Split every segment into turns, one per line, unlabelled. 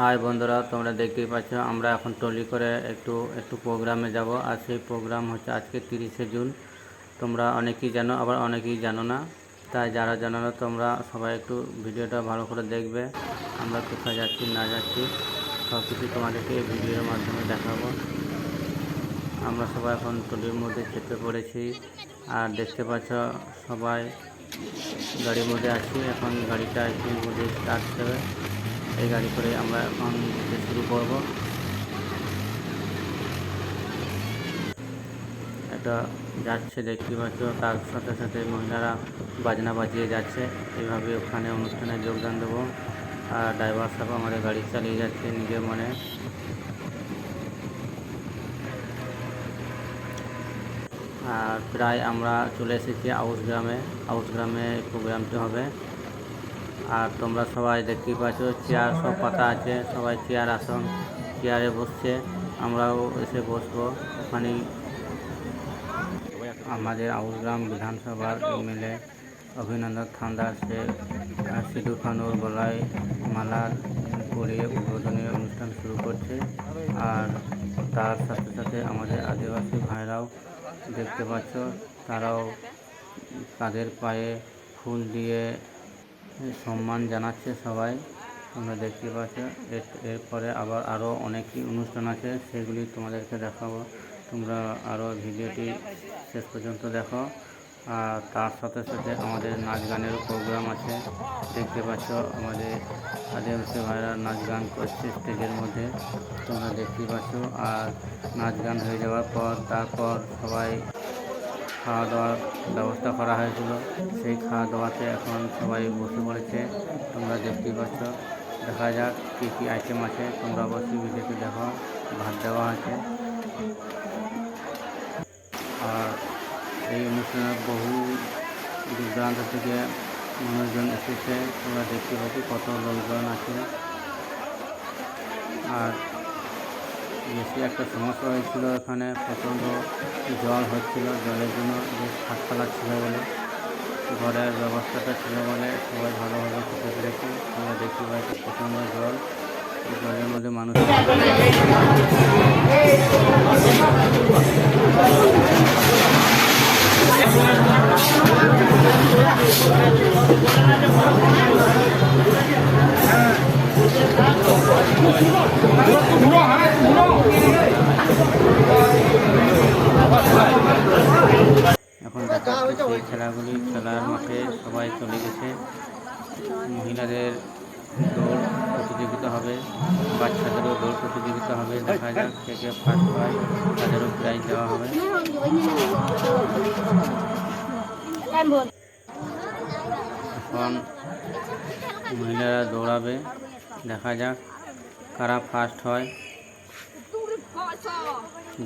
High বন্ধুরা, তোমরা দেখতেই পাচ্ছ, আমরা এখন টলি করে একটু একটু প্রোগ্রামে যাব। আর সেই প্রোগ্রাম হচ্ছে আজকে তিরিশে জুন। তোমরা অনেকেই জানো, আবার অনেকেই জানো না। তাই যারা জানো না, তোমরা সবাই একটু ভিডিওটা ভালো করে দেখবে। আমরা কোথায় যাচ্ছি, না যাচ্ছি সব কিছু তোমাদেরকে এই ভিডিওর মাধ্যমে দেখাবো। আমরা সবাই এখন টলির মধ্যে চেপে পড়েছি। আর দেখতে পাচ্ছ, সবাই গাড়ির মধ্যে আছি। এখন গাড়িটা একটু মধ্যে স্টার্ট দেবে এই গাড়ি করে আমরা এখন যেতে শুরু করব। এটা যাচ্ছে দেখতে পাচ্ছ, তার সাথে সাথে মহিলারা বাজনা বাজিয়ে যাচ্ছে। এইভাবে ওখানে অনুষ্ঠানে যোগদান দেবো। আর ড্রাইভার সাহেব আমাদের গাড়ি চালিয়ে যাচ্ছে নিজের মনে। আর প্রায় আমরা চলে এসেছি আউস গ্রামে। আউস গ্রামে প্রোগ্রামটি হবে। আর তোমরা সবাই দেখতেই পাচ্ছ, চেয়ার সব পাতা আছে, সবাই চেয়ার আসন, চেয়ারে বসছে, আমরাও এসে বসবো। ওখানে আমাদের আউসগ্রাম বিধানসভার এমএলএ অভিনন্দন থান্দার সে সিধু খানুর গলায় মালা পরিয়ে উদ্বোধনী অনুষ্ঠান শুরু করছে। আর তার সাথে সাথে আমাদের আদিবাসী ভাইরাও দেখতে পাচ্ছ, তারাও তাদের পায়ে ফুল দিয়ে সম্মান জানাচ্ছে সবাই। তোমরা দেখতে পাচ্ছ, এর- এরপরে আবার আরও অনেকই অনুষ্ঠান আছে, সেগুলি তোমাদেরকে দেখাবো। তোমরা আরও ভিডিওটি শেষ পর্যন্ত দেখো। আর তার সাথে সাথে আমাদের নাচ গানেরও প্রোগ্রাম আছে। দেখতে পাচ্ছ আমাদের আদিবাসী ভাইরা নাচ গান করছে স্টেজের মধ্যে। তোমরা দেখতে পাচ্ছ, আর নাচ গান হয়ে যাওয়ার পর, তারপর সবাই খাওয়া দাওয়ার ব্যবস্থা করা হয়েছিল। সেই খাওয়া দাওয়াতে এখন সবাই বসে পড়েছে। তোমরা দেখতেই পাচ্ছ। দেখা যাক কী কী আইটেম আছে। তোমরা অবশ্যই ভিডিওতে দেখো। ভাত দেওয়া আছে। আর এই অনুষ্ঠানে বহু দূর দূরান্ত থেকে মানুষজন এসেছে। তোমরা দেখতে পাচ্ছ কত লোকজন আছে। আর বেশি একটা সমস্যা হয়েছিল এখানে। প্রচণ্ড জল হচ্ছিল। জলের জন্য বেশ খাটখালা ছিল বলে। ঘরের ব্যবস্থাটা ছিল বলে সবাই ভালোভাবে খেতে পেরেছে। তোমরা দেখতে পাচ্ছ প্রচণ্ড জল জলের মধ্যে মানুষ এখন দেখা সেই খেলাগুলি খেলার মাঠে সবাই চলে গেছে। মহিলাদের দৌড় প্রতিযোগিতা হবে বাচ্চাদেরও দৌড় প্রতিযোগিতা হবে। দেখা যাক কে কে ফার্স্ট হয় তাদেরও প্রাইজ দেওয়া হবে। এখন মহিলারা দৌড়াবে দেখা যাক কারা ফার্স্ট হয়।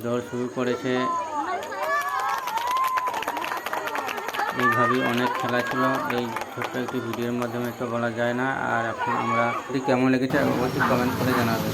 দৌড় শুরু করেছে এইভাবেই অনেক খেলা ছিল। এই ছোট্ট একটি ভিডিওর মাধ্যমে তো বলা যায় না। আর এখন আমরা কেমন লেগেছে অবশ্যই কমেন্ট করে জানাবে